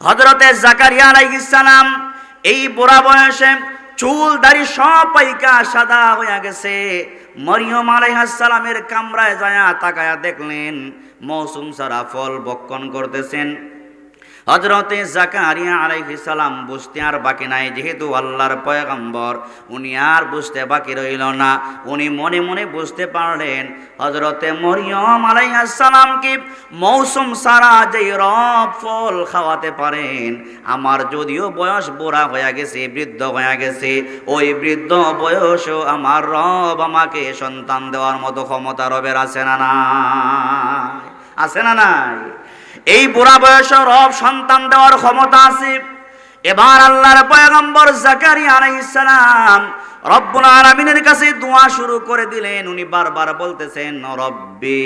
হজরতে জাকারিয়া আলাইহিসসালাম এই বুড়া বয়সে চুল, দাড়ি সব পাইকা সাদা হইয়া গেছে। মরিয়ম আলাইহাসালামের কামরায় যায়া তাকায়া দেখলেন, মৌসুম সারা ফল বক্ষণ করতেছেন। হজরতে জাকারিয়া আলাইহিস সালাম বুঝতে আর বাকি নাই, যেহেতু আল্লাহর পয়গম্বর, উনি আর বুঝতে বাকি রইল না। উনি মনে মনে বুঝতে পারলেন হজরতে মরিয়ম আলাইহিস সালামকে মৌসুম সারা যে রব ফল খাওয়াতে পারেন, আমার যদিও বয়স বুড়া হয়ে গেছে, বৃদ্ধ হয়ে গেছে, ওই বৃদ্ধ বয়সও আমার রব আমাকে সন্তান দেওয়ার মতো ক্ষমতা রবের আছে না নাই? আছে না নাই? এই বুড়া বয়সে রব সন্তান দেওয়ার ক্ষমতা আছে। এবার আল্লাহর পয়গম্বর জাকারি আলাইসালাম সালাম রব্বুল আলামিনের কাছে দোয়া শুরু করে দিলেন। উনি বারবার বলতেছেন, রব্বি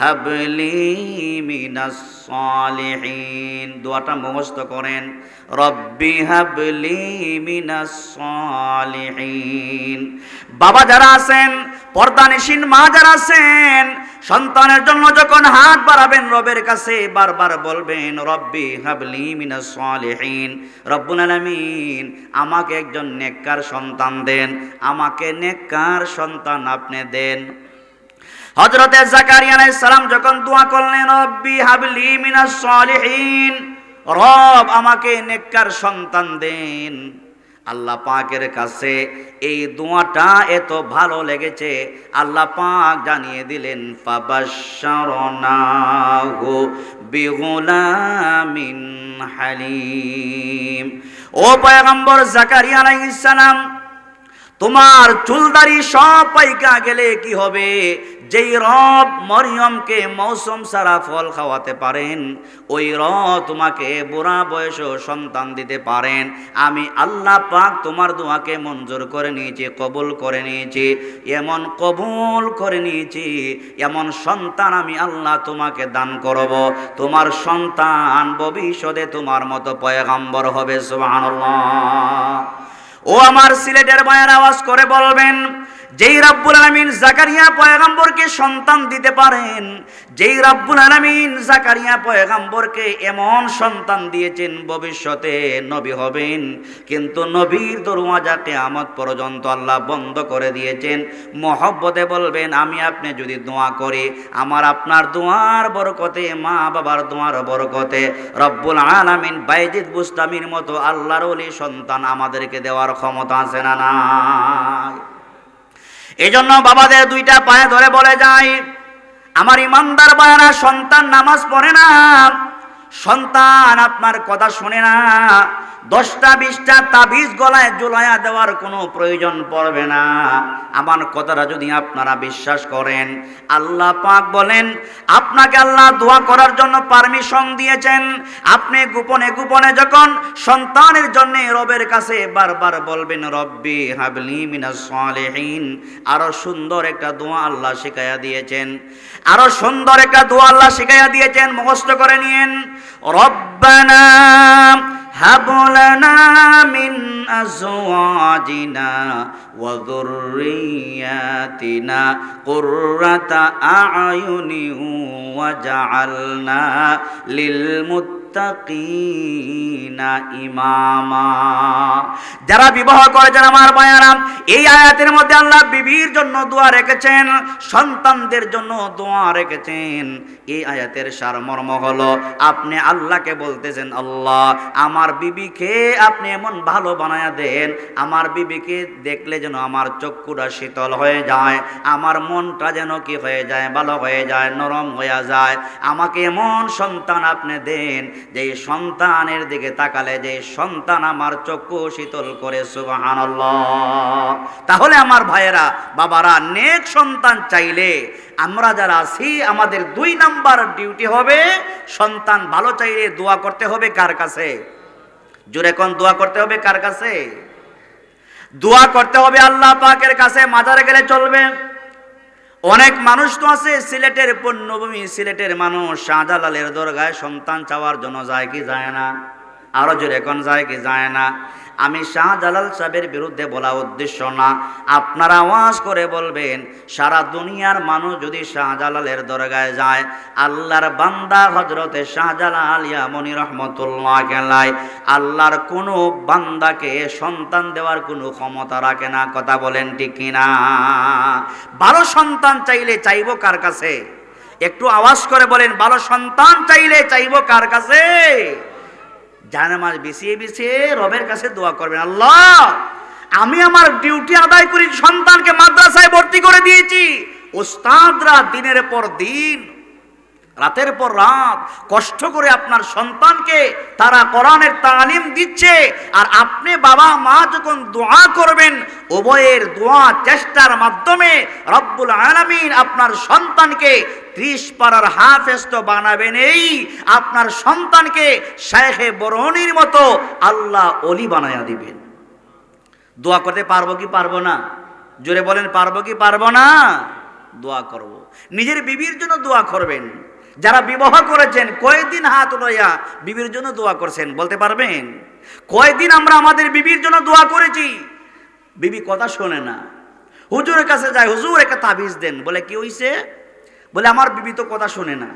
হাবলি মিনাস সালিহিন। দোয়াটা মুখস্থ করেন। রব্বি হাবলি মিনাস সালিহিন। বাবা যারা আছেন, পর্দানিসীন মা যারা আছেন, সন্তানের জন্য যখন হাত বাড়াবেন রবের কাছে, বারবার বলবেন, রব্বি হাবলি মিনাস সালিহিন। রব্বুল আলামিন, আমাকে একজন নেককার সন্তান দেন। আমাকে নেককার সন্তান আপনি দেন। হজরতে জাকারিয়া আলাইহিস সালাম যখন দোয়া করলেন, রব্বি হাবলি মিনাস সালিহিন, রব আমাকে নেককার সন্তান দেন। আল্লাহ পাকের কাছে এই দোয়াটা এত ভালো লেগেছে, আল্লাহ পাক জানিয়ে দিলেন, ফাবাশশারনাহু বিগুলামিন হালিম। ও পয়গম্বর জাকারিয়া আলাইহিস তোমার চুলদারি সব পাইকা গেলে কি হবে? যেই রব মরিয়মকে মৌসুম সারা ফল খাওয়াতে পারেন, ওই র তোমাকে বুড়া বয়স সন্তান দিতে পারেন। আমি আল্লাহ পাক তোমার দোয়াকে মঞ্জুর করে নিয়েছি, কবুল করে নিয়েছি, এমন কবুল করে নিয়েছি, এমন সন্তান আমি আল্লাহ তোমাকে দান করব। তোমার সন্তান ভবিষ্যতে তোমার মতো পয়গাম্বর হবে, সুবহানাল্লাহ। ও আমার সিলেটের মায়ের আওয়াজ করে বলবেন যেই রাব্বুল আলামিন জাকারিয়া পয়গাম্বরকে সন্তান দিতে পারেন, যেই রাব্বুল আলামিন জাকারিয়া পয়গাম্বরকে এমন সন্তান দিয়েছেন, ভবিষ্যতে নবী হবেন। কিন্তু নবীর দরওয়াজা কিয়ামত পর্যন্ত আল্লাহ বন্ধ করে দিয়েছেন। মহব্বতে বলবেন, আমি আপনি যদি দোয়া করি, আমার আপনার দোয়ার বরকতে, মা বাবার দোয়ার বরকতে, রব্বুল আলামিন বাইজিদ বুস্তামির মতো আল্লাহর সন্তান আমাদেরকে দেওয়ার ক্ষমতা আছে না নাই? এজন্য বাবাদের দুইটা পায়ে ধরে বলে যায় আমার ইমানদার বায়ারা সন্তান নামাজ পড়ে না। সন্তান আপনার কথা শুনে না, দশটা, বিশটা, তাবিজ গলায় জোলায়া দেওয়ার কোনো প্রয়োজন পড়বে না। আমার কথাটা যদি আপনারা বিশ্বাস করেন, আল্লাহ পাক বলেন, আপনাকে আল্লাহ দোয়া করার জন্য পারমিশন দিয়েছেন। আপনি গোপনে গোপনে যখন সন্তানের জন্য রবের কাছে বারবার বলবেন, রব্বি হাবলি মিনাস সালিহিন, আরও সুন্দর একটা দোয়া আল্লাহ শিখাইয়া দিয়েছেন। আরও সুন্দর একটা দোয়া আল্লাহ শিখাইয়া দিয়েছেন, মুখস্থ করে নিয়েন। রব্বানা هب لنا من أزواجنا وذرياتنا قرة أعين وجعلنا للمتقين إماما যারা বিবাহ করেছেন আমার বায়ারা এই আয়াতের মধ্যে আল্লাহ বিবির জন্য দোয়া রেখেছেন সন্তানদের জন্য দোয়া রেখেছেন এই আয়াতের সারমর্ম হলো আপনি আল্লাহকে বলতেছেন আল্লাহ আমার বিবিকে আপনি এমন ভালো বানায়া দেন, আমার বিবিকে দেখলে যেন আমার চক্ষুটা শীতল হয়ে যায়, আমার মনটা যেন কি হয়ে যায়, ভালো হয়ে যায়, নরম হয়ে যায়। আমাকে এমন সন্তান আপনি দেন যে সন্তানের দিকে তাকালে যে সন্তান আমার চক্ষু শীতল করে, সুবহানাল্লাহ। তাহলে আমার ভাইয়েরা, বাবারা, নেক সন্তান চাইলে আমরা যারা আছি, আমাদের দুই নাম্বার ডিউটি হবে সন্তান ভালো চাইলে দোয়া করতে হবে কার কাছে? জোরে কোন দোয়া করতে হবে কার কাছে? দোয়া করতে হবে আল্লাহ পাকের কাছে, মাজারে গেলে চলবে। অনেক মানুষ তো আছে, সিলেটের পণ্যভূমি সিলেটের মানুষ, শাহজালালের দরগায় সন্তান চাওয়ার জন্য যায় কি যায় না? আরও জোরে এখন যায় কি যায় না? আমি শাহজালাল সাহেবের বিরুদ্ধে বলা উদ্দেশ্য না। আপনারা আওয়াজ করে বলবেন, সারা দুনিয়ার মানুষ যদি শাহজালালের দরগায় যায়, আল্লাহর বান্দা হজরতে শাহজালাল ইয়ামনি রহমতুল্লাহ কেলায় আল্লাহর কোনো বান্দাকে সন্তান দেওয়ার কোনো ক্ষমতা রাখে না। কথা বলেন ঠিক কিনা? ভালো সন্তান চাইলে চাইব কার কাছে? একটু আওয়াজ করে বলেন, ভালো সন্তান চাইলে চাইব কার কাছে? জানামাজ বিছিয়ে বিছিয়ে রবের কাছে দোয়া করবেন, আল্লাহ, আমি আমার ডিউটি আদায় করি, সন্তানকে মাদ্রাসায় ভর্তি করে দিয়েছি। ওস্তাদরা দিনের পর দিন রাতের পর রাত কষ্ট করে আপনার সন্তানকে তারা কোরআনের তালিম দিচ্ছে, আর আপনি বাবা মা যখন দোয়া করবেন, উভয়ের দোয়া চেষ্টার মাধ্যমে রব্বুল আলামিন আপনার সন্তানকে ত্রিশ পাড়ার হাফেজ তো বানাবেন এই। আপনার সন্তানকে শেখে বরণির মতো আল্লাহ অলি বানায়া দিবেন। দোয়া করতে পারব কি পারব না? জোরে বলেন, পারব কি পারব না? দোয়া করব। নিজের বিবির জন্য দোয়া করবেন। যারা বিবাহ করেছেন কয়েকদিন হাত উঠাইয়া বিবির জন্য দোয়া করছেন? বলতে পারবেন? কয়েকদিন আমরা আমাদের বিবির জন্য দোয়া করেছি? বিবি কথা শোনে না। হুজুরের কাছে যায়, হুজুর, একটা তাবিজ দেন। বলে, কি হইছে? বলে, আমার বিবি তো কথা শোনে না।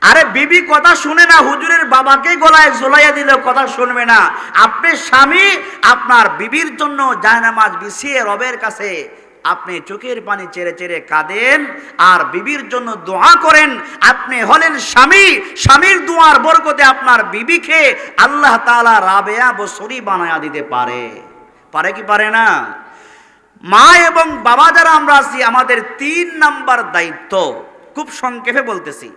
আরে, বিবি কথা শুনে না, হুজুরের বাবাকে গলায় জোলাইয়া দিলেও কথা শুনবে না। আপনি স্বামী, আপনার বিবির জন্য জায়নামাজ বিছিয়ে রবের কাছে আপনি চোখের পানি চেড়ে চেড়ে কাঁদেন আর বিবির জন্য দোয়া করেন। আপনি হলেন স্বামী, স্বামীর দোয়ার বরকতে আপনার বিবিকে আল্লাহ তাআলা রাবেয়া বসরি বানায়া দিতে পারে। পারে কি পারে না? মা এবং বাবা যারা আমরা আছি, আমাদের তিন নাম্বার দায়িত্ব। খুব সংক্ষেপে বলতেছি।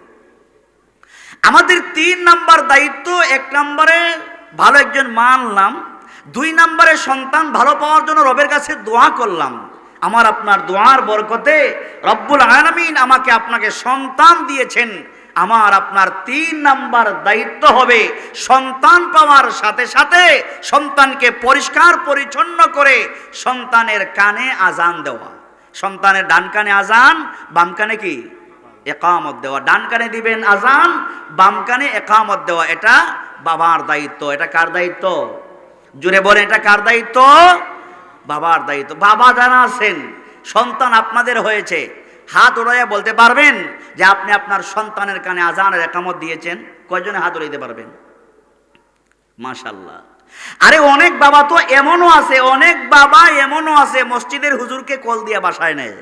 আমাদের তিন নাম্বার দায়িত্ব, এক নম্বরে ভালো একজন মা আনলাম দুই নম্বরে সন্তান ভালো পাওয়ার জন্য রবের কাছে দোয়া করলাম। আমার আপনার দোয়ার বরকতে রব্বুল আলামিন আমাকে আপনাকে সন্তান দিয়েছেন। আমার আপনার তিন নাম্বার দায়িত্ব হবে সন্তান পাওয়ার সাথে সাথে সন্তানকে পরিষ্কার পরিচ্ছন্ন করে সন্তানের কানে আজান দেওয়া। সন্তানের ডান কানে আজান, বাম কানে কি? একামত দেওয়া। ডান কানে দিবেন আজান, বাম কানে একামত দেওয়া। এটা বাবার দায়িত্ব। এটা কার দায়িত্ব? জুড়ে বলে এটা কার দায়িত্ব? বাবার দায়িত্ব। বাবা যারা আছেন, সন্তান আপনাদের হয়েছে। হাত উড়াইয়া বলতে পারবেন যে আপনি আপনার সন্তানের কানে আজানের একামত দিয়েছেন। কয়জনে হাত উড়াইতে পারবেন? মাশাল্লাহ আরে অনেক বাবা তো এমনও আছে, অনেক বাবা এমনও আছে, মসজিদের হুজুরকে কল দিয়ে বাসায় নেয়।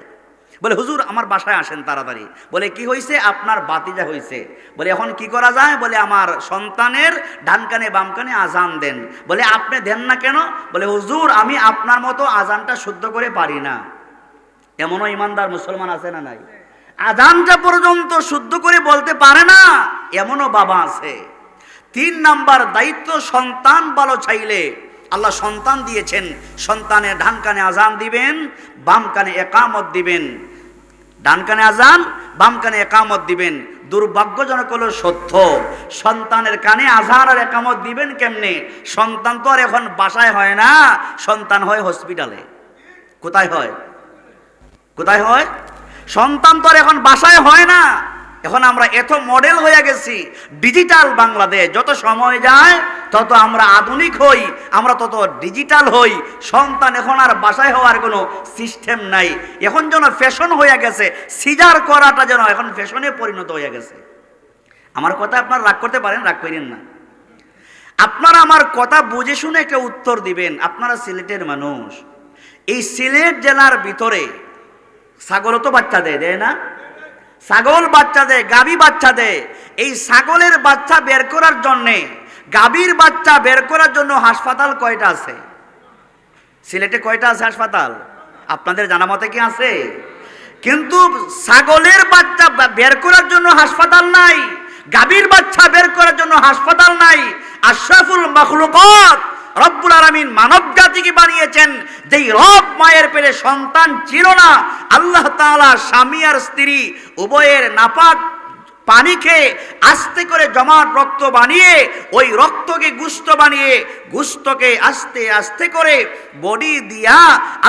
বলে, হুজুর, আমার বাসায় আসেন তাড়াতাড়ি। বলে, কি হয়েছে আপনার বাতিজা হয়েছে বলে, এখন কি করা যায়? বলে, আমার সন্তানের ডান কানে বাম কানে আজান দেন। বলে, আপনি দেন না কেন? বলে, হুজুর, আমি আপনার মতো আজানটা শুদ্ধ করে পারি না। এমনও ইমানদার মুসলমান আছে না নাই? আজানটা পর্যন্ত শুদ্ধ করে বলতে পারে না, এমনও বাবা আছে। তিন নাম্বার দায়িত্ব, সন্তান ভালো চাইলে আল্লাহ সন্তান দিয়েছেন। সন্তানের ডান কানে আজান দিবেন বাম কানে একামত দিবেন। ডান কানে আজান বাম কানে একামত দিবেন। দুর্ভাগ্যজনক হলো সত্য। সন্তানের কানে আজান আর একামত দিবেন কেমনে? সন্তান তো আর এখন বাসায় হয় না, সন্তান হয় হসপিটালে। কোথায় হয়? কোথায় হয়? সন্তান তো আর এখন বাসায় হয় না। এখন আমরা এত মডেল হয়ে গেছি ডিজিটাল বাংলাদেশ, যত সময় যায়, তত আমরা আধুনিক হই, আমরা তত ডিজিটাল হই। সন্তান এখন আর বাসায় হওয়ার কোনো সিস্টেম নাই। এখন যেন ফ্যাশন হয়ে গেছে সিজার করাটা যেন এখন ফ্যাশনে পরিণত হয়ে গেছে। আমার কথা আপনারা রাগ করতে পারেন, রাগ করেন না। আপনারা আমার কথা বুঝে শুনে একটা উত্তর দিবেন, আপনারা সিলেটের মানুষ। এই সিলেট জেলার ভিতরে ছাগলও তো বাচ্চা দেয় দেয় না? ছাগল বাচ্চা দেয় গাবি বাচ্চা দেয় এই ছাগলের বাচ্চা বের করার জন্যে, গাবির বাচ্চা বের করার জন্য হাসপাতাল কয়টা আছে? সিলেটে কয়টা আছে হাসপাতাল? আপনাদের জানা মতে কি আছে? কিন্তু ছাগলের বাচ্চা বের করার জন্য হাসপাতাল নাই গাভীর বাচ্চা বের করার জন্য হাসপাতাল নাই। আশরাফুল মখলুকত রব্বুল আলামিন মানব জাতিকে বানিয়েছেন, যেই রব মায়ের পেলে সন্তান ছিল না, আল্লাহ তালা স্বামী আর স্ত্রী উভয়ের নাপাক পানি খেয়ে আস্তে করে জমাট রক্ত বানিয়ে, ওই রক্তকে গুস্ত বানিয়ে, গুস্তকে আস্তে আস্তে করে বডি দিয়া,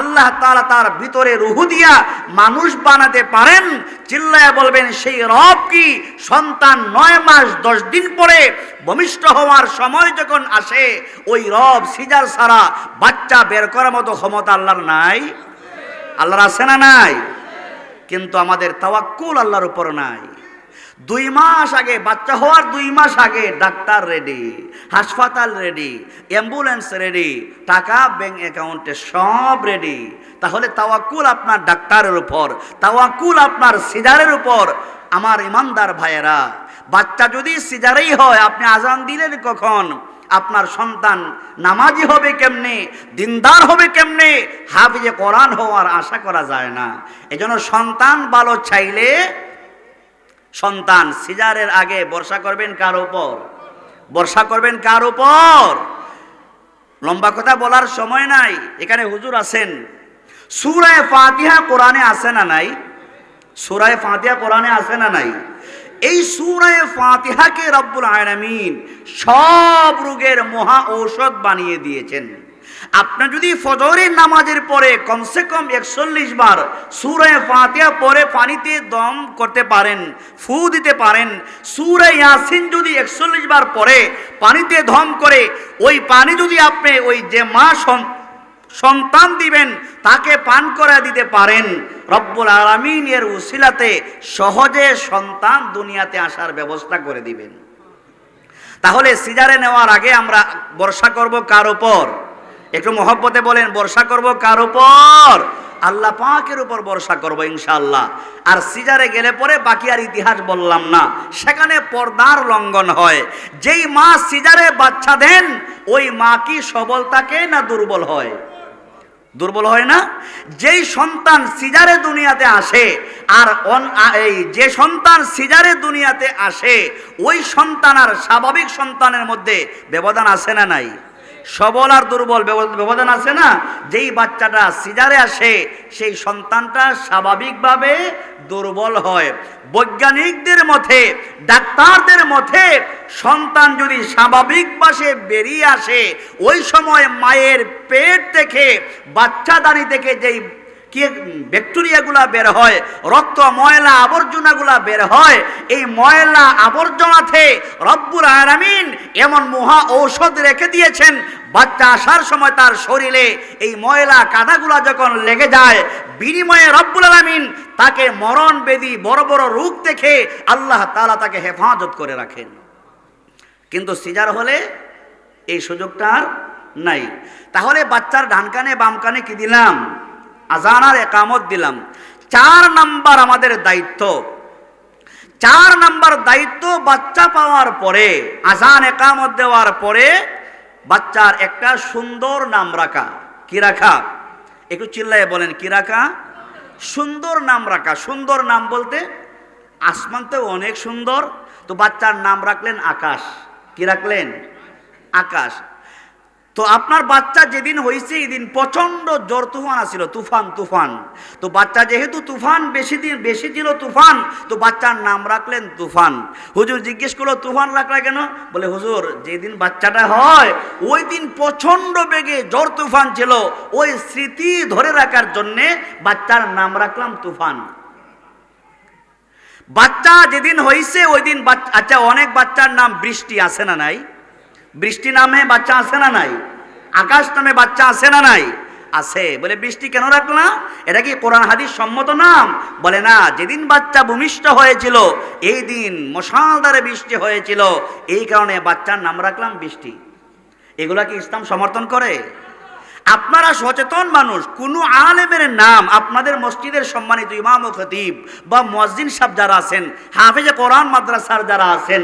আল্লাহ তাআলা তার ভিতরে রুহু দিয়া মানুষ বানাতে পারেন। চিল্লায় বলবেন, সেই রব কি সন্তান নয় মাস দশ দিন পরে ভূমিষ্ঠ হওয়ার সময় যখন আসে, ওই রব সিজার ছাড়া বাচ্চা বের করার মতো ক্ষমতা আল্লাহর নাই? আল্লাহর আছে না নাই? কিন্তু আমাদের তাওয়াক্কুল আল্লাহর উপর নাই। দুই মাস আগে, বাচ্চা হওয়ার দুই মাস আগে ডাক্তার রেডি হাসপাতাল রেডি অ্যাম্বুলেন্স রেডি টাকা ব্যাংক অ্যাকাউন্টে সব রেডি তাহলে তাওয়াক্কুল আপনার ডাক্তারের উপর, তাওয়াক্কুল আপনার সিজারের উপর। আমার ইমানদার ভাইয়েরা, বাচ্চা যদি সিজারেই হয়, আপনি আজান দিলেন কখন? আপনার সন্তান নামাজি হবে কেমনে? দিনদার হবে কেমনে? হাফিজে কোরআন হওয়ার আশা করা যায় না। এজন্য সন্তান ভালো চাইলে সন্তান সিজারের আগে বর্ষা করবেন কার উপর? বর্ষা করবেন কার উপর? লম্বা কথা বলার সময় নাই, এখানে হুজুর আছেন। সুরায় ফাতিহা কোরআনে আছে না নাই? সুরায় ফাতিহা কোরআনে আছে না নাই? এই সুরায় ফাতিহাকে রব্বুল আলামিন সব রোগের মহা ঔষধ বানিয়ে দিয়েছেন। আপনি যদি ফজরের নামাজের পরে কমসে কম একচল্লিশ বার সুরায় ফাতিহা পরে পানিতে দম করতে পারেন, ফু দিতে পারেন সুরায় ইয়াসিন যদি একচল্লিশ বার পরে পানিতে দম করে, ওই পানি যদি আপনি ওই যে মা সন- সন্তান দিবেন, তাকে পান করা দিতে পারেন, রব্বুল আলমিন এর উসিলাতে সহজে সন্তান দুনিয়াতে আসার ব্যবস্থা করে দিবেন। তাহলে সিজারে নেওয়ার আগে আমরা বর্ষা করব কার উপর? একটু মহব্বতে বলেন, বর্ষা করব কার উপর? আল্লাহ পাকের উপর বর্ষা করব ইনশাল্লাহ আর সিজারে গেলে পরে বাকি আর ইতিহাস বললাম না। সেখানে পর্দার লঙ্ঘন হয়। যেই মা সিজারে বাচ্চা দেন, ওই মা কি সবল থাকে না দুর্বল হয়? দুর্বল হয় না? যেই সন্তান সিজারে দুনিয়াতে আসে, আর অন এই যে সন্তান সিজারে দুনিয়াতে আসে, ওই সন্তান আর স্বাভাবিক সন্তানের মধ্যে ব্যবধান আছে না নাই? সবল আর দুর্বল ব্যবধান আছে না? যেই বাচ্চাটা সিজারে আসে, সেই সন্তানটা স্বাভাবিকভাবে দুর্বল হয়। বৈজ্ঞানিকদের মতে, ডাক্তারদের মতে, সন্তান যদি স্বাভাবিক পাশে বেরিয়ে আসে, ওই সময় মায়ের পেট থেকে বাচ্চাদানি থেকে যেই কি ব্যাকটেরিয়াগুলা বের হয়, রক্ত, ময়লা, আবর্জনাগুলা বের হয়, এই ময়লা, আবর্জনাতে রব্বুল আলামিন এমন মহা ঔষধ রেখে দিয়েছেন, বাচ্চা আসার সময় তার শরীরে এই ময়লা, কাদাগুলা যখন লেগে যায়, বিনিময়ে রব্বুল আলামিন তাকে মরণ বেদি বড় বড় রোগ থেকে আল্লাহ তাআলা তাকে হেফাজত করে রাখেন। কিন্তু সিজার হলে এই সুযোগটা আর নাই। তাহলে বাচ্চার ডান কানে বাম কানে কি দিলাম? আজান আর একামত দিলাম। চার নাম্বার আমাদের দায়িত্ব। চার নাম্বার দায়িত্ব বাচ্চা পাওয়ার পরে, আজান একামত দেওয়ার পরে বাচ্চার একটা সুন্দর নাম রাখা। কি রাখা? একটু চিল্লায় বলেন, কি রাখা? সুন্দর নাম রাখা। সুন্দর নাম বলতে আসমান তো অনেক সুন্দর, তো বাচ্চার নাম রাখলেন আকাশ। কি রাখলেন? আকাশ। তো আপনার বাচ্চা যেদিন হয়েছে এই দিন প্রচণ্ড জ্বর, তুফান আসছিল তুফান তুফান। তো বাচ্চা যেহেতু তুফান, বেশি দিন, বেশি ছিল তুফান, তো বাচ্চার নাম রাখলেন তুফান। হুজুর জিজ্ঞেস করল, তুফান রাখলা কেন? বলে, হুজুর, যেদিন বাচ্চাটা হয়, ওই দিন প্রচণ্ড বেগে জ্বর, তুফান ছিল। ওই স্মৃতি ধরে রাখার জন্যে বাচ্চার নাম রাখলাম তুফান। বাচ্চা যেদিন হয়েছে ওই দিন আচ্ছা অনেক বাচ্চার নাম বৃষ্টি আছে না নাই? বৃষ্টি নামে বাচ্চা আছে না নাই? আকাশ নামে বাচ্চা আছে না নাই? আছে। বলে, বৃষ্টি কেন রাখলাম এটা কি কোরআন হাদিস সম্মত নাম? বলে, না, যেদিন বাচ্চা ভূমিষ্ঠ হয়েছিল, এই দিন মশাল দ্বারে বৃষ্টি হয়েছিল। এই কারণে বাচ্চার নাম রাখলাম বৃষ্টি। এগুলা কি ইসলাম সমর্থন করে? আপনারা সচেতন মানুষ, কোনো আলেমের নাম আপনাদের মসজিদের সম্মানিত ইমাম ও খতিব বা মসজিদ সাহেব যারা আছেন, হাফেজে কোরআন মাদ্রাসার যারা আছেন,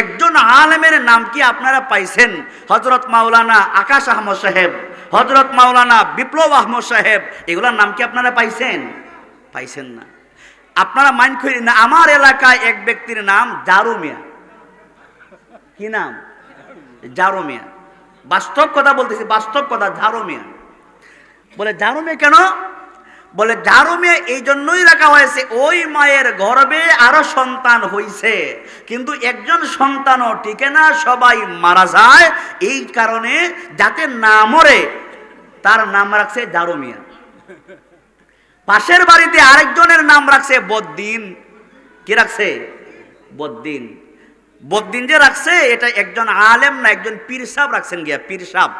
একজন আলেমের নাম কি আপনারা পাইছেন? হজরত মাওলানা আকাশ আহমদ সাহেব হজরত মাওলানা বিপ্লব আহমদ সাহেব, এগুলোর নাম কি আপনারা পাইছেন? পাইছেন না। আপনারা মাইন্ড করি না, আমার এলাকায় এক ব্যক্তির নাম জারু মিয়া। কি নাম? জারু মিয়া। বাস্তব কথা বলতেছি, বাস্তব কথা, ঝাড়ো মিয়া। বলে, ঝাড়ো মিয়া কেন? বলে যারু মেয়ে এই জন্যই রাখা হয়েছে, ওই মায়ের গর্বে আরও সন্তান হইছে, কিন্তু একজন সন্তানও টিকে না, সবাই মারা যায়, এই কারণে যাতে না মরে, তার নাম রাখছে জারু মিয়া। পাশের বাড়িতে আরেকজনের নাম রাখছে বদ্দিন। কি রাখছে? বদ্দিন। বদ্দিন যে রাখছে, এটা একজন আলেম না, একজন পীর সাহেব রাখছেন গিয়া, পীর সাহেব।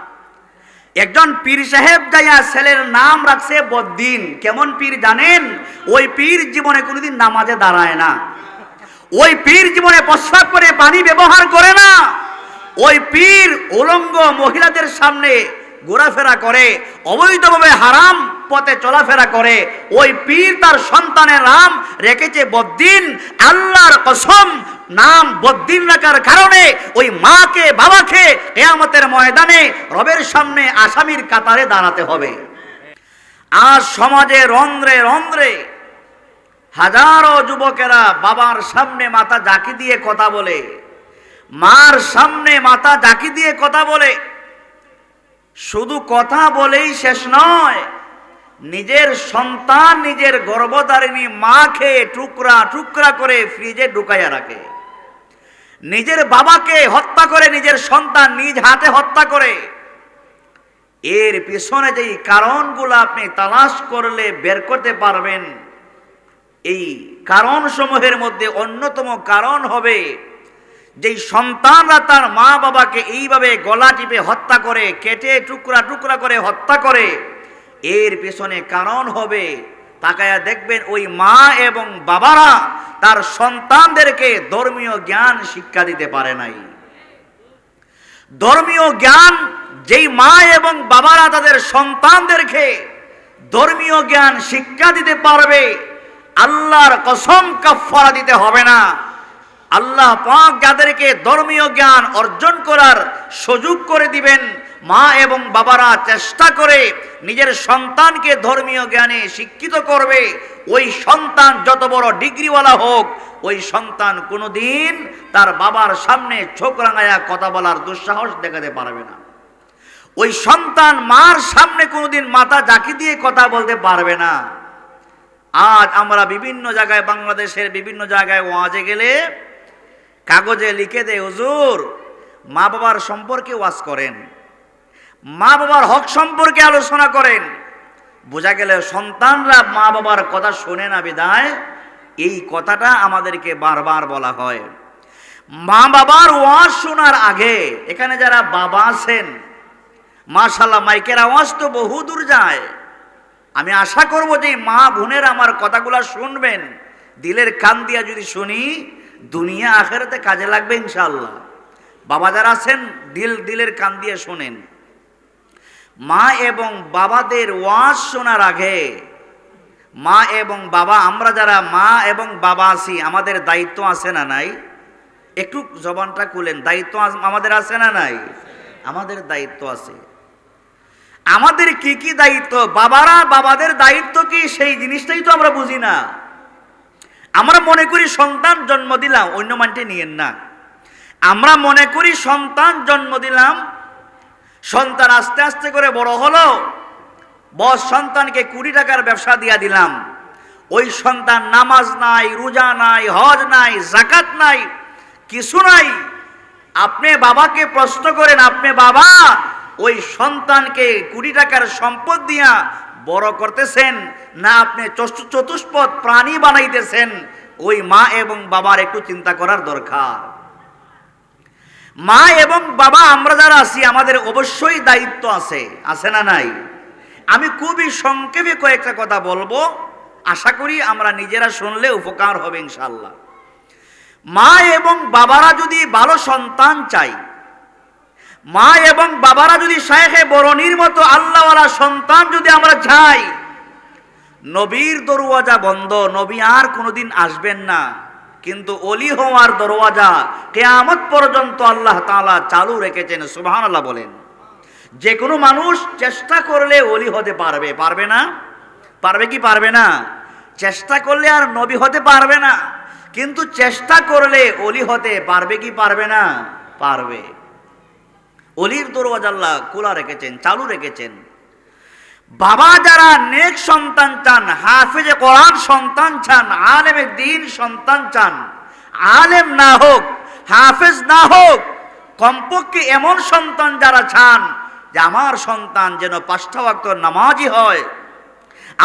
একজন পীর সাহেব যাইয়া ছেলের নাম রাখছে বদ্দিন। কেমন পীর জানেন? ওই পীর জীবনে কোনোদিন নামাজে দাঁড়ায় না। ওই পীর জীবনে প্রস্রাব করে, পানি ব্যবহার করে না। ওই পীর উলঙ্গ মহিলাদের সামনে ঘোরাফেরা করে, অবৈধভাবে হারাম পথে চলাফেরা করে, ওই পীর তার সন্তানের নাম রেখেছে বদ্দিন। আল্লাহর কসম, নাম বদ্দিন রাখার কারণে ওই মাকে, বাবাকে কেয়ামতের ময়দানে রবের সামনে আসামির কাতারে দাঁড়াতে হবে। আজ সমাজে রন্ধ্রে রন্ধ্রে হাজারো যুবকেরা বাবার সামনে মাথা জাকি দিয়ে কথা বলে, মার সামনে মাথা জাকি দিয়ে কথা বলে। শুধু কথা বলেই শেষ নয় নিজের সন্তান, নিজের গর্ভধারিণী মা খেয়ে টুকরা টুকরা করে ফ্রিজে ঢুকাইয়া রাখে। নিজের বাবাকে হত্যা করে, নিজের সন্তান নিজ হাতে হত্যা করে। এর পিছনে যেই কারণগুলো আপনি তালাশ করলে বের করতে পারবেন, এই কারণ সমূহের মধ্যে অন্যতম কারণ হবে যেই সন্তানরা তার মা বাবাকে এইভাবে গলা টিপে হত্যা করে, কেটে টুকরা টুকরা করে হত্যা করে এর পেছনে কারণ হবে, তাকায়া দেখবেন ওই মা এবং বাবারা তার সন্তানদেরকে ধর্মীয় জ্ঞান শিক্ষা দিতে পারে নাই। ধর্মীয় জ্ঞান যেই মা এবং বাবারা তাদের সন্তানদেরকে ধর্মীয় জ্ঞান শিক্ষা দিতে পারবে, আল্লাহর কসম কাফারা দিতে হবে না। আল্লাহ পাক যাদেরকে ধর্মীয় জ্ঞান অর্জন করার সুযোগ করে দিবেন মা এবং বাবারা চেষ্টা করে নিজের সন্তানকে ধর্মীয় জ্ঞানে শিক্ষিত করবে। ওই সন্তান যত বড় ডিগ্রিওয়ালা হোক, ওই সন্তান কোনোদিন তার বাবার সামনে চোখ রাঙায়া কথা বলার দুঃসাহস দেখাতে পারবে না। ওই সন্তান মার সামনে কোনোদিন মাথা জাকি দিয়ে কথা বলতে পারবে না। আজ আমরা বিভিন্ন জায়গায়, বাংলাদেশের বিভিন্ন জায়গায় ওয়াজে গেলে কাগজে লিখে দেয়, হুজুর মা বাবার সম্পর্কে ওয়াজ করেন। মা বাবার হক সম্পর্কে আলোচনা করেন। বোঝা গেলে সন্তানরা মা বাবার কথা শোনে না বিদায় এই কথাটা আমাদেরকে বারবার বলা হয়। মা বাবার ওয়াজ শোনার আগে এখানে যারা বাবা আছেন মাশাল্লাহ মাইকের আওয়াজ তো বহু দূর যায়। আমি আশা করব যে মা বোনের আমার কথাগুলো শুনবেন, দিলের কান দিয়া যদি শুনি, দুনিয়া আখেরাতে কাজে লাগবে ইনশাল্লাহ বাবা যারা আছেন, দিল দিলের কান দিয়ে শোনেন। মা এবং বাবাদের ওয়াজ শোনার আগে, মা এবং বাবা, আমরা যারা মা এবং বাবা আছি, আমাদের দায়িত্ব আছে না নাই? একটু জবানটা খুলেন, দায়িত্ব আমাদের আছে না নাই? আমাদের দায়িত্ব আছে। আমাদের কি কি দায়িত্ব? বাবারা, বাবাদের দায়িত্ব কি? সেই জিনিসটাই তো আমরা বুঝি না। আমরা মনে করি সন্তান জন্ম দিলাম, অন্য মানটি নিয়েন না। আমরা মনে করি সন্তান জন্ম দিলাম সন্তান আস্তে আস্তে করে বড় হলো। বস সন্তানকে কুড়ি টাকার ব্যবসা দিয়া দিলাম। ওই সন্তান নামাজ নাই, রোজা নাই, হজ নাই জাকাত নাই, কিছু নাই। আপনি বাবাকে প্রশ্ন করেন, আপনি বাবা, ওই সন্তানকে কুড়ি টাকার সম্পদ দিয়া বড় করতেছেন না আপনি চতু- চতুষ্পদ প্রাণী বানাইতেছেন? ওই মা এবং বাবার একটু চিন্তা করার দরকার। মা এবং বাবা, আমরা যারা আছি, আমাদের অবশ্যই দায়িত্ব আছে। আছে না নাই? আমি খুবই সংক্ষেপে কয়েকটা কথা বলব। আশা করি আমরা নিজেরা শুনলে উপকার হবে ইনশাল্লাহ মা এবং বাবারা যদি ভালো সন্তান চাই মা এবং বাবারা যদি শায়েখে বরণীর মতো আল্লাহওয়ালা সন্তান যদি আমরা চাই, নবীর দরওয়াজা বন্ধ, নবী আর কোনোদিন আসবেন না। কিন্তু অলি হওয়ার দরওয়াজা কেয়ামত পর্যন্ত আল্লাহ তাআলা চালু রেখেছেন সুবহান আল্লাহ বলেন। যে কোনো মানুষ চেষ্টা করলে অলি হতে পারবে পারবে না? পারবে কি পারবে না? চেষ্টা করলে আর নবী হতে পারবে না। কিন্তু চেষ্টা করলে অলি হতে পারবে কি পারবে না? পারবে। অলির দরওয়াজা আল্লাহ খোলা রেখেছেন, চালু রেখেছেন। বাবা যারা নেক সন্তান চান, হাফেজে কোরআন সন্তান চান, আলেমে দিন সন্তান চান, আলেম না হোক, হাফেজ না হোক, কমপক্ষে এমন সন্তান যারা চান যে আমার সন্তান যেন পাঁচটা নামাজি হয়,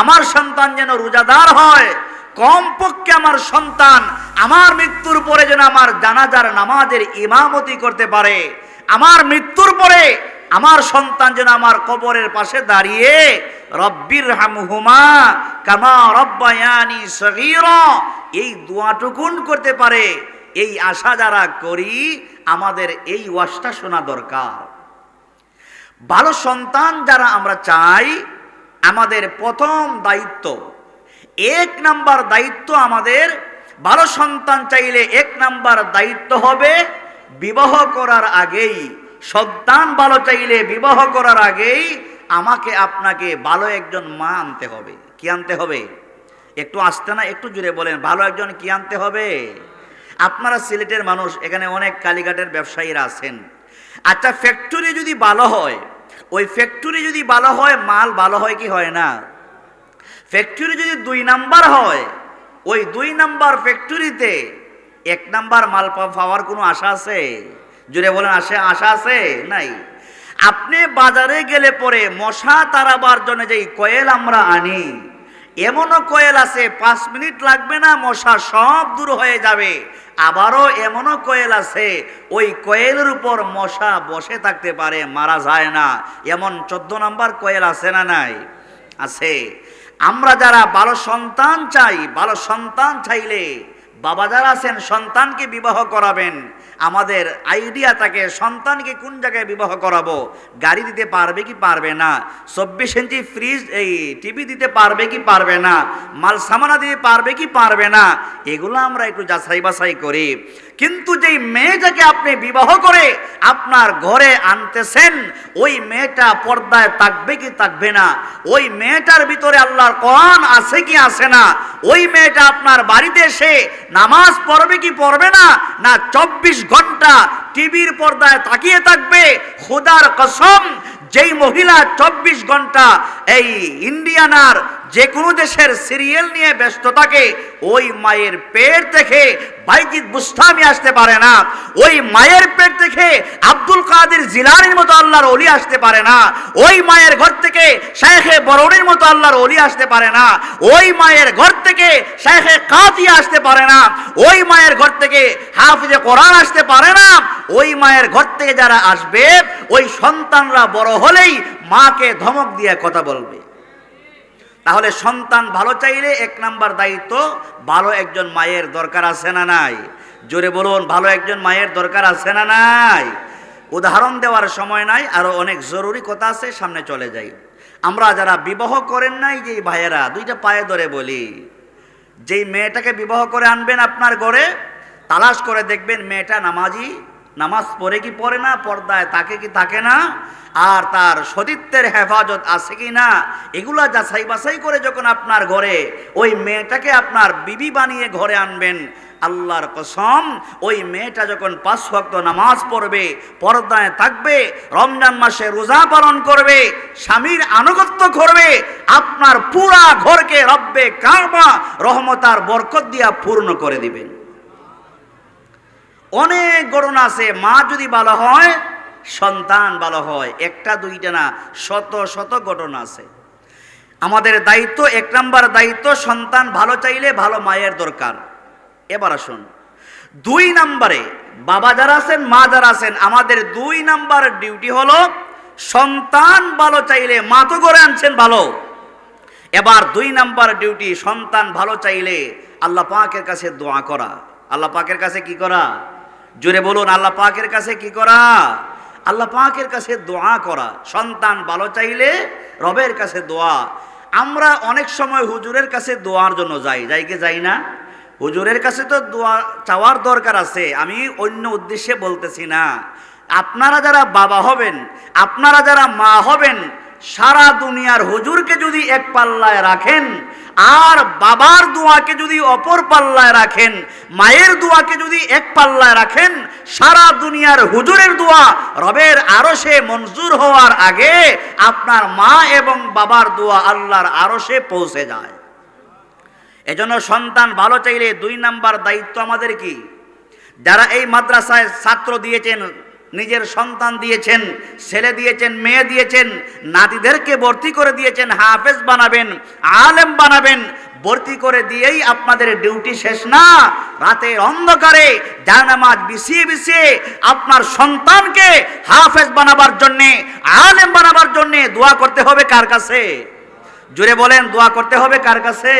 আমার সন্তান যেন রোজাদার হয়, কমপক্ষে আমার সন্তান আমার মৃত্যুর পরে যেন আমার জানাজার নামাজের ইমামতি করতে পারে, আমার মৃত্যুর পরে আমার সন্তান যেন আমার কবরের পাশে দাঁড়িয়ে রব্বির হামহুমা কামা রব্বায়ানি সগীরা, এই দোয়াটুকুন করতে পারে। এই আশা যারা করি, আমাদের এই ওয়াজটা শোনা দরকার। ভালো সন্তান যারা আমরা চাই, আমাদের প্রথম দায়িত্ব, এক নাম্বার দায়িত্ব আমাদের। ভালো সন্তান চাইলে এক নাম্বার দায়িত্ব হবে বিবাহ করার আগেই সন্তান ভালো চাইলে বিবাহ করার আগেই আমাকে আপনাকে ভালো একজন মা আনতে হবে। কি আনতে হবে? একটু আসতে না, একটু জুড়ে বলেন, ভালো একজন কি আনতে হবে? আপনারা সিলেটের মানুষ, এখানে অনেক কালীঘাটের ব্যবসায়ীরা আছেন। আচ্ছা ফ্যাক্টরি যদি ভালো হয়, ওই ফ্যাক্টরি যদি ভালো হয়, মাল ভালো হয় কি হয় না? ফ্যাক্টরি যদি দুই নাম্বার হয়, ওই দুই নাম্বার ফ্যাক্টরিতে এক নাম্বার মাল পাওয়ার কোনো আশা আছে? জুড়ে বলেন, আসে, আশা আছে? নাই। আপনি বাজারে গেলে পরে মশা তারাবার জন্য যেই কয়েল আমরা আনি, এমনও কয়েল আছে, পাঁচ মিনিট লাগবে না, মশা সব দূর হয়ে যাবে। আবারও এমনও কয়েল আছে, ওই কয়েলের উপর মশা বসে থাকতে পারে, মারা যায় না। এমন চোদ্দ নাম্বার কয়েল আছে না নাই? আছে। আমরা যারা ভালো সন্তান চাই ভালো সন্তান চাইলে বাবা যারা আছেন, সন্তানকে বিবাহ করাবেন। আমাদের আইডিয়া থাকে, সন্তানকে কোন জায়গায় বিবাহ করাবো? গাড়ি দিতে পারবে কি পারবে না? চব্বিশ ইঞ্চি ফ্রিজ এই টিভি দিতে পারবে কি পারবে না? মাল সামানা দিতে পারবে কি পারবে না? এগুলো আমরা একটু যাচাই বাছাই করি। কিন্তু যেই মেয়েটাকে আপনি বিবাহ করে আপনার ঘরে আনতেছেন, ওই মেয়েটা পর্দায় থাকবে কি থাকবে না? ওই মেয়েটার ভিতরে আল্লাহর কোরআন আছে কি আছে না? ওই মেয়েটা আপনার বাড়িতে এসে নামাজ পড়বে কি পড়বে না? না চব্বিশ ঘণ্টা টিভির পর্দায় তাকিয়ে থাকবে? খোদার কসম, যেই মহিলা চব্বিশ ঘণ্টা এই ইন্ডিয়ানার যে কোনো দেশের সিরিয়াল নিয়ে ব্যস্ত থাকে ওই মায়ের পেট থেকে বাইজিৎ বুস্তামি আসতে পারে না। ওই মায়ের পেট থেকে আব্দুল কাদের জিলানির মতো আল্লাহর অলি আসতে পারে না। ওই মায়ের ঘর থেকে শেখে বরণের মতো আল্লাহর অলি আসতে পারে না। ওই মায়ের ঘর থেকে শেখে কাতিয়া আসতে পারে না। ওই মায়ের ঘর থেকে হাফিজে কোরআন আসতে পারে না। ওই মায়ের ঘর থেকে যারা আসবে, ওই সন্তানরা বড় হলেই মাকে ধমক দিয়ে কথা বলবে। তাহলে সন্তান ভালো চাইলে এক নাম্বার দায়িত্ব, ভালো একজন মায়ের দরকার আছে না নাই? জোরে বলুন, ভালো একজন মায়ের দরকার আছে না নাই? উদাহরণ দেওয়ার সময় নাই, আরও অনেক জরুরি কথা আছে, সামনে চলে যাই। আমরা যারা বিবাহ করেন নাই যে ভাইয়েরা, দুইটা পায়ে ধরে বলি, যেই মেয়েটাকে বিবাহ করে আনবেন আপনার ঘরে, তালাশ করে দেখবেন মেয়েটা নামাজি নামাজ পড়ে কি পড়ে না, পর্দায় তাকে কি থাকে না, আর তার সতীত্বের হেফাজত আছে কি না, এগুলা যাচাই বাছাই করে যখন আপনার ঘরে ওই মেয়েটাকে আপনার বিবি বানিয়ে ঘরে আনবেন, আল্লাহর কসম, ওই মেয়েটা যখন পাঁচ ভক্ত নামাজ পড়বে, পর্দায় থাকবে, রমজান মাসে রোজা পালন করবে, স্বামীর আনুগত্য করবে, আপনার পুরা ঘরকে রব্বে কারবা রহমতার বরকত দিয়া পূর্ণ করে দিবেন। অনেক ঘটনা আছে। মা যদি ভালো হয়, সন্তান ভালো হয়। একটা, দুইটা না, শত শত ঘটনা আছে। আমাদের দায়িত্ব, এক নাম্বার দায়িত্ব, সন্তান ভালো চাইলে ভালো মায়ের দরকার। এবার আসুন। দুই নাম্বারে, বাবা যারা আছেন, মা যারা আছেন, আমাদের দুই নাম্বার ডিউটি হলো, সন্তান ভালো চাইলে, মা তো করে আনছেন ভালো। এবার দুই নাম্বার ডিউটি, সন্তান ভালো চাইলে আল্লাহ পাকের কাছে দোয়া করা। আল্লাহ পাকের কাছে কি করা? জোরে বলুন, আল্লাহ পাকের কাছে কি করা? আল্লাহ পাকের কাছে দোয়া করা। সন্তান ভালো চাইলে রবের কাছে দোয়া। আমরা অনেক সময় হুজুরের কাছে দোয়ার জন্য যাই যাই কি যাই না? হুজুরের কাছে তো দোয়া চাওয়ার দরকার আছে, আমি অন্য উদ্দেশ্যে বলতেছি না। আপনারা যারা বাবা হবেন, আপনারা যারা মা হবেন সারা দুনিয়ার হুজুরকে যদি এক পাল্লায় রাখেন, আর বাবার দোয়াকে যদি অপর পাল্লায় রাখেন, মায়ের দোয়াকে যদি এক পাল্লায় রাখেন, সারা দুনিয়ার হুজুরের দোয়া রবের আরশে মঞ্জুর হওয়ার আগে আপনার মা এবং বাবার দোয়া আল্লাহর আরশে পৌঁছে যায়। এজন্য সন্তান ভালো চাইলে দুই নাম্বার দায়িত্ব আমাদের কি? যারা এই মাদ্রাসায় ছাত্র দিয়েছেন নিজের সন্তান দিয়েছেন, ছেলে দিয়েছেন, মেয়ে দিয়েছেন, নাতিদেরকে ভর্তি করে দিয়েছেন, হাফেজ বানাবেন, আলেম বানাবেন, ভর্তি করে দিয়েই আপনাদের ডিউটি শেষ না। রাতের অন্ধকারে জানামাজ বিছিয়ে বিছিয়ে আপনার সন্তানকে হাফেজ বানাবার জন্যে, আলেম বানাবার জন্যে দোয়া করতে হবে কার কাছে? জুড়ে বলেন, দোয়া করতে হবে কার কাছে?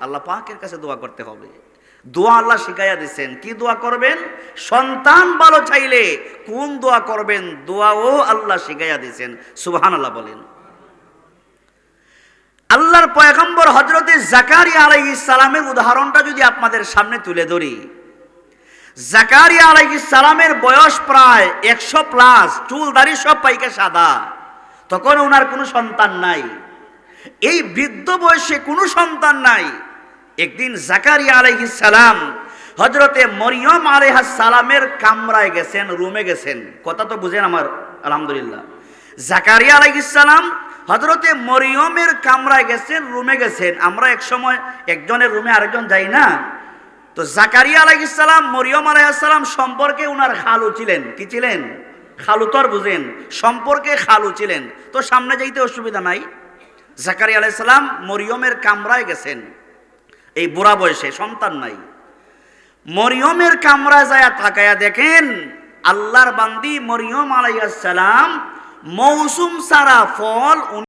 আল্লাহ পাকের কাছে দোয়া করতে হবে। দোয়া আল্লাহ শিখাইয়া দিচ্ছেন কি দোয়া করবেন? সন্তান ভালো চাইলে কোন দোয়া করবেন? দোয়াও আল্লাহ শিখাইয়া দিচ্ছেন সুবহান আল্লাহ বলেন। আল্লাহর পয়গম্বর হজরতে জাকারিয়া আলাইহিস সালামের উদাহরণটা যদি আপনাদের সামনে তুলে ধরি। জাকারিয়া আলাইহিস সালামের বয়স প্রায় একশো প্লাস, চুল দাড়ি সব পাইকে সাদা। তখন ওনার কোনো সন্তান নাই। এই বৃদ্ধ বয়সে কোনো সন্তান নাই। একদিন জাকারিয়া আলাইহিস সালাম হজরতে মরিয়ম আলাইহাস সালামের কামরায় গেছেন, রুমে গেছেন। কথা তো বুঝেন আমার, আলহামদুলিল্লাহ। জাকারিয়া আলাইহিস সালাম হজরতে মরিয়মের কামরায় গেছেন, রুমে গেছেন। আমরা এক সময় একজনের রুমে আরেকজন যাই না। তো জাকারিয়া আলাইহিস সালাম, মরিয়ম আলাইহিস সালাম সম্পর্কে উনার খালু ছিলেন। কি ছিলেন? খালু তো বুঝেন, সম্পর্কে খালু ছিলেন। তো সামনে যাইতে অসুবিধা নাই। জাকারিয়া আলাইহিস সালাম মরিয়মের কামরায় গেছেন। এই বুড়া বয়সে, সন্তান নাই। মরিয়মের কামরা যায় তাকায়া দেখেন, আল্লাহর বান্দি মরিয়ম আলাইসালাম সালাম মৌসুম সারা ফল